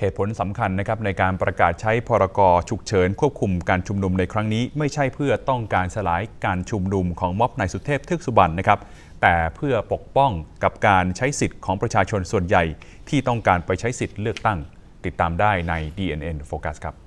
เหตุผลสำคัญนะครับในการประกาศใช้พรกฉุกเฉินควบคุมการชุมนุมในครั้งนี้ ไม่ใช่เพื่อต้องการสลายการชุมนุมของม็อบนายสุเทพทึกสุบรรณนะครับ แต่เพื่อปกป้องกับการใช้สิทธิ์ของประชาชนส่วนใหญ่ ที่ต้องการไปใช้สิทธิ์เลือกตั้ง ติดตามได้ใน DNN Focus ครับ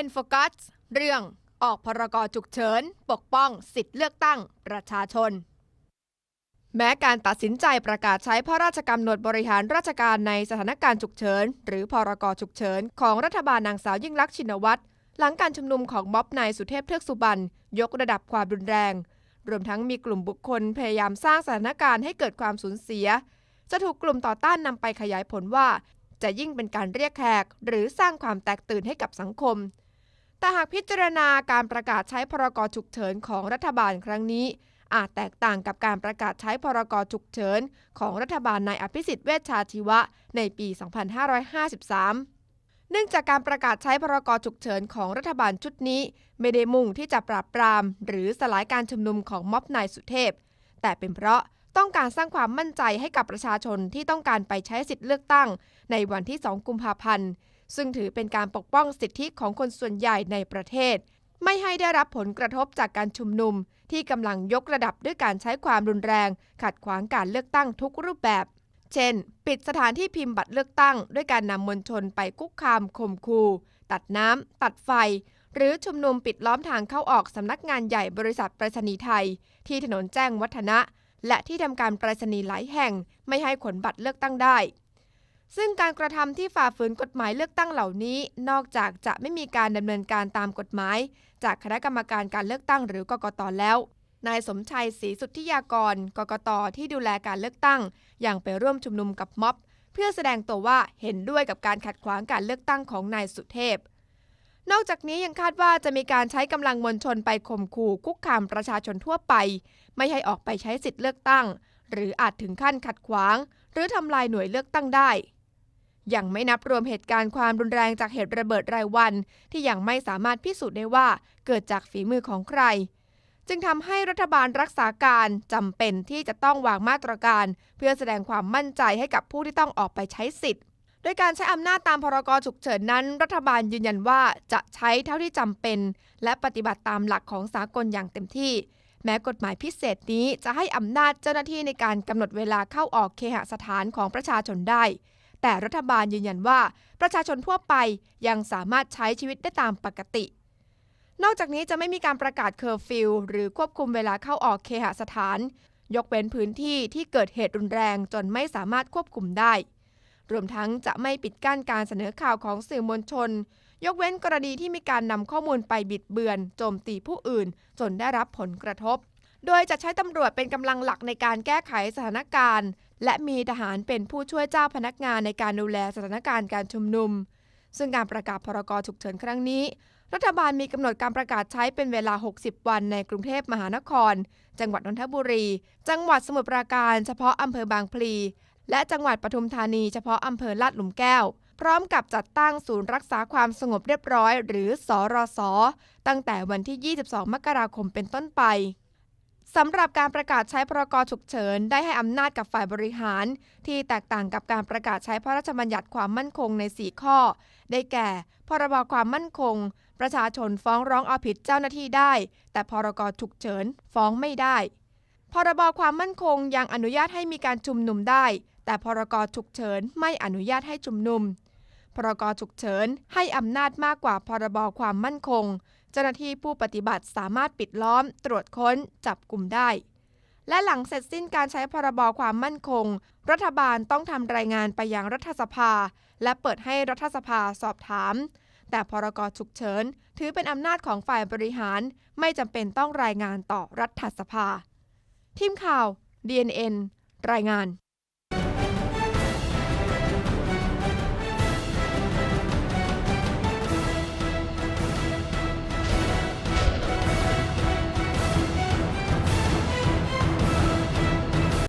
DNN Focus เรื่องออกพรกฉุกเฉิน ปกป้องสิทธิเลือกตั้งประชาชน แม้การตัดสินใจประกาศใช้พระราชกำหนดบริหารราชการในสถานการณ์ฉุกเฉิน หรือพรกฉุกเฉิน ของรัฐบาลนางสาวยิ่งลักษณ์ชินวัตรหลังการชุมนุมของม็อบนายสุเทพเทือกสุบรรณยกระดับความรุนแรง รวมทั้งมีกลุ่มบุคคลพยายามสร้างสถานการณ์ให้เกิดความสูญเสีย จะถูกกลุ่มต่อต้านนำไปขยายผลว่า จะยิ่งเป็นการเรียกแขก หรือสร้างความแตกตื่นให้กับสังคม แต่หากพิจารณาการประกาศใช้พรกฉุกเฉินของรัฐบาลครั้งนี้ อาจแตกต่างกับการประกาศใช้พรกฉุกเฉินของรัฐบาลนายอภิสิทธิ์เวชชาชีวะในปี 2553เนื่องจากการประกาศใช้พรกฉุกเฉินของรัฐบาลชุดนี้ ไม่ได้มุ่งที่จะปราบปราม หรือสลายการชุมนุมของม็อบนายสุเทพ แต่เป็นเพราะต้องการสร้างความมั่นใจให้กับประชาชนที่ต้องการไปใช้สิทธิเลือกตั้ง ในวันที่ 2 กุมภาพันธ์ ซึ่งถือเป็นการปกป้องสิทธิของคนส่วนใหญ่ในประเทศ ไม่ให้ได้รับผลกระทบจากการชุมนุม ที่กำลังยกระดับด้วยการใช้ความรุนแรง ขัดขวางการเลือกตั้งทุกรูปแบบ เช่น ปิดสถานที่พิมพ์บัตรเลือกตั้ง ด้วยการนำมวลชนไปคุกคามข่มขู่ตัดน้ำตัดไฟ หรือชุมนุมปิดล้อมทางเข้าออกสำนักงานใหญ่บริษัทไปรษณีไทย ที่ถนนแจ้งวัฒนะ และที่ทำการไปรษณีหลายแห่งไม่ให้ขนบัตรเลือกตั้งได้ ซึ่งการกระทำที่ฝ่าฝืนกฎหมายเลือกตั้งเหล่านี้ นอกจากจะไม่มีการดำเนินการตามกฎหมาย จากคณะกรรมการการเลือกตั้งหรือกกตแล้ว นายสมชัยศรีสุทธิยากรกกตที่ดูแลการเลือกตั้ง อย่างไปร่วมชุมนุมกับม็อบ เพื่อแสดงตัวว่าเห็นด้วยกับการขัดขวางการเลือกตั้งของนายสุเทพ นอกจากนี้ยังคาดว่าจะมีการใช้กำลังมวลชนไปข่มขู่คุกคามประชาชนทั่วไป ไม่ให้ออกไปใช้สิทธิ์เลือกตั้ง หรืออาจถึงขั้นขัดขวาง หรือทำลายหน่วยเลือกตั้งได้ ยังไม่นับรวมเหตุการณ์ความรุนแรงจากเหตุระเบิดรายวัน ที่ยังไม่สามารถพิสูจน์ได้ว่าเกิดจากฝีมือของใคร จึงทำให้รัฐบาลรักษาการจำเป็นที่จะต้องวางมาตรการ เพื่อแสดงความมั่นใจให้กับผู้ที่ต้องออกไปใช้สิทธิ์โดยการใช้อำนาจตามพรกฉุกเฉินนั้น รัฐบาลยืนยันว่าจะใช้เท่าที่จำเป็น และปฏิบัติตามหลักของสากลอย่างเต็มที่ แม้กฎหมายพิเศษนี้จะให้อำนาจเจ้าหน้าที่ในการกำหนดเวลาเข้าออกเคหสถานของประชาชนได้ แต่รัฐบาลยืนยันว่า ประชาชนทั่วไปยังสามารถใช้ชีวิตได้ตามปกติ นอกจากนี้จะไม่มีการประกาศเคอร์ฟิวหรือควบคุมเวลาเข้าออกเคหสถาน ยกเว้นพื้นที่ที่เกิดเหตุรุนแรงจนไม่สามารถควบคุมได้ รวมทั้งจะไม่ปิดกั้นการเสนอข่าวของสื่อมวลชน ยกเว้นกรณีที่มีการนำข้อมูลไปบิดเบือน โจมตีผู้อื่น จนได้รับผลกระทบโดยจะใช้ตำรวจเป็นกำลังหลักในการแก้ไขสถานการณ์ และมีทหารเป็นผู้ช่วยเจ้าพนักงานในการดูแลสถานการณ์การชุมนุม ซึ่งการประกาศพรกฉุกเฉินครั้งนี้ รัฐบาลมีกำหนดการประกาศใช้เป็นเวลา 60 วันในกรุงเทพมหานคร จังหวัดนนทบุรี จังหวัดสมุทรปราการ เฉพาะอำเภอบางพลี และจังหวัดปทุมธานีเฉพาะอำเภอลาดหลุมแก้ว พร้อมกับจัดตั้งศูนย์รักษาความสงบเรียบร้อย หรือสอรสตั้งแต่วันที่ 22 มกราคมเป็นต้นไป สำหรับการประกาศใช้พรกฉุกเฉิน ได้ให้อำนาจกับฝ่ายบริหาร ที่แตกต่างกับการประกาศใช้พระราชบัญญัติความมั่นคงใน 4 ข้อ ได้แก่ พรบความมั่นคง ประชาชนฟ้องร้องเอาผิดเจ้าหน้าที่ได้ แต่พรกฉุกเฉินฟ้องไม่ได้ พรบความมั่นคงยังอนุญาตให้มีการชุมนุมได้ แต่พรกฉุกเฉินไม่อนุญาตให้ชุมนุม พรกฉุกเฉินให้อำนาจมากกว่าพรบความมั่นคง เจ้าหน้าที่ผู้ปฏิบัติสามารถปิดล้อม ตรวจค้น จับกลุ่มได้ และหลังเสร็จสิ้นการใช้พรบความมั่นคง รัฐบาลต้องทำรายงานไปยังรัฐสภา และเปิดให้รัฐสภาสอบถาม แต่พรกฉุกเฉินถือเป็นอำนาจของฝ่ายบริหาร ไม่จำเป็นต้องรายงานต่อรัฐสภา ทีมข่าว DNN รายงาน